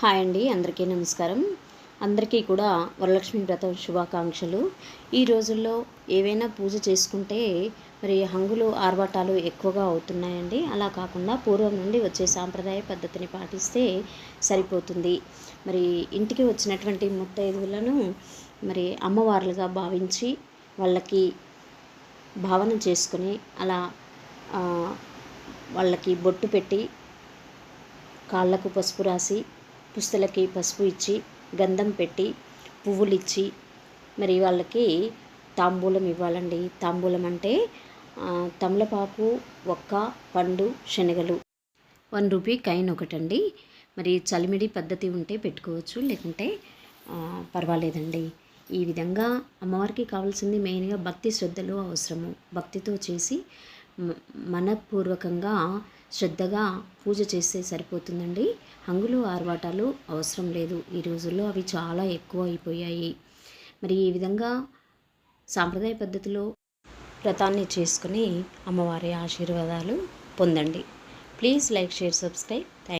Hi అండి అందరికీ నమస్కారం. అందరికీ కూడా వరలక్ష్మి వ్రతం శుభాకాంక్షలు. ఈ రోజుల్లో ఏవైనా పూజ చేసుకుంటే మరి హంగులు ఆర్భాటాలు ఎక్కువగా అవుతున్నాయండి. అలా కాకుండా పూర్వం నుండి వచ్చే సాంప్రదాయ పద్ధతిని పాటిస్తే సరిపోతుంది. మరి ఇంటికి వచ్చినటువంటి ముత్తైదువులను మరి అమ్మవార్లుగా భావించి వాళ్ళకి భావన చేసుకుని అలా వాళ్ళకి బొట్టు పెట్టి కాళ్ళకు పసుపు రాసి పుస్తలకి పసుపు ఇచ్చి గంధం పెట్టి పువ్వులు ఇచ్చి మరి వాళ్ళకి తాంబూలం ఇవ్వాలండి. తాంబూలం అంటే తమలపాకు ఒక్క పండు శనగలు. వన్ రూపీ కైన్ ఒకటండి. మరి చలిమిడి పద్ధతి ఉంటే పెట్టుకోవచ్చు లేకుంటే పర్వాలేదండి. ఈ విధంగా అమ్మవారికి కావాల్సింది మెయిన్గా భక్తి శ్రద్ధలు అవసరము. భక్తితో చేసి మనపూర్వకంగా శ్రద్ధగా పూజ చేస్తే సరిపోతుందండి. హంగులు ఆర్భాటాలు అవసరం లేదు. ఈ రోజుల్లో అవి చాలా ఎక్కువ అయిపోయాయి. మరి ఈ విధంగా సాంప్రదాయ పద్ధతిలో వ్రతాన్ని చేసుకుని అమ్మవారి ఆశీర్వాదాలు పొందండి. Please like share subscribe. Thank